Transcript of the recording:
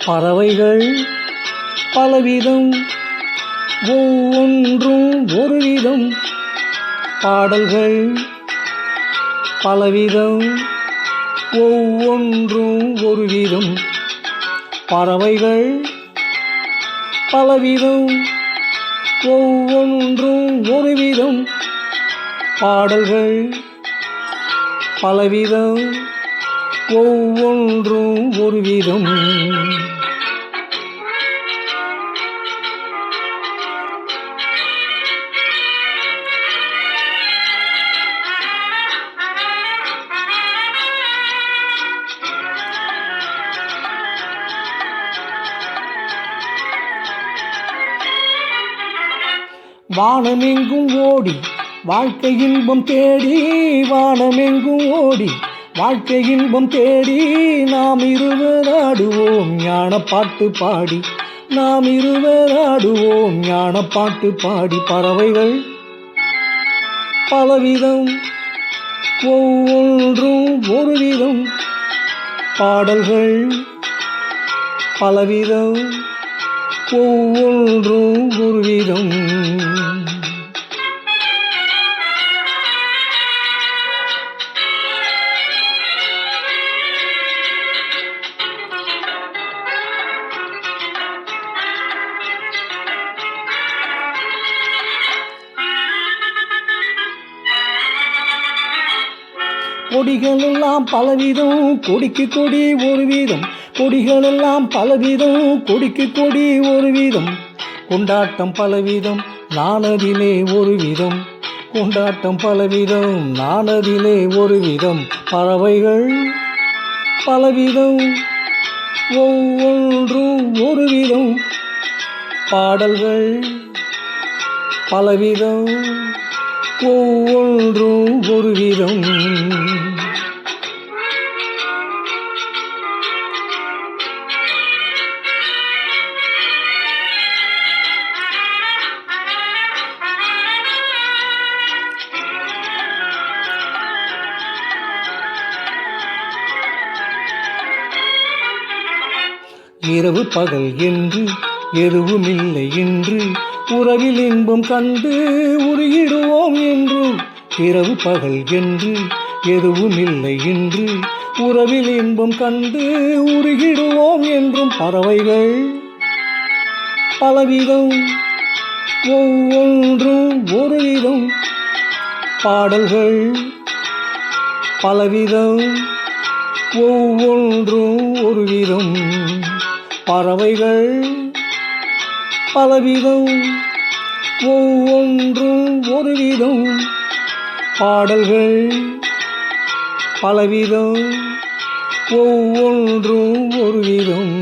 பறவைகள் பலவிதம் ஒவ்வொன்றும் ஒரு விதம் பாடல்கள் பலவிதம் ஒவ்வொன்றும் ஒரு விதம் பறவைகள் பலவிதம் ஒவ்வொன்றும் ஒரு விதம் பாடல்கள் பலவிதம் ஒவ்வொன்றும் ஒரு விதம் வானமெங்கும் ஓடி வாழ்க்கை இன்பம் தேடி வானமெங்கும் ஓடி வாழ்க்கை இன்பம் தேடி நாம் இருவராடுவோம். ஞான பாட்டு பாடி. நாம் இருவராடுவோம். ஞான பாட்டு பாடி. பறவைகள் பலவிதம் ஒவ்வொன்றும் ஒரு விதம் பாடல்கள் பலவிதம் ஒவ்வொன்றும் ஒரு விதம் கொடிகள் எல்லாம் பலவிதம் கொடிக்கு கொடி ஒரு வீதம். கொடிகள் எல்லாம் பலவிதம் கொடிக்கு கொடி ஒரு வீதம். கொண்டாட்டம் பலவிதம் நானதிலே ஒரு விதம். கொண்டாட்டம் பலவிதம் நானதிலே ஒரு விதம். பறவைகள் பலவிதம் ஒவ்வொன்றும் ஒரு விதம். பாடல்கள் பலவிதம் ஒவ்வொன்றும் ஒரு விதம். இரவு பகல் என்று எதுவுமில்லை என்று உறவில் இன்பம் கண்டு உருகிடுவோம் என்று இரவு பகல் என்று எதுவுமில்லை என்று உறவில் இன்பம் கண்டு உருகிடுவோம் என்றும் பறவைகள் பலவிதம் ஒவ்வொன்றும் ஒரு விதம் பாடல்கள் பலவிதம் ஒவ்வொன்றும் ஒரு விதம் பறவைகள் பலவிதம் ஒவ்வொன்றும் ஒரு விதம் பாடல்கள் பலவிதம் ஒவ்வொன்றும் ஒரு விதம்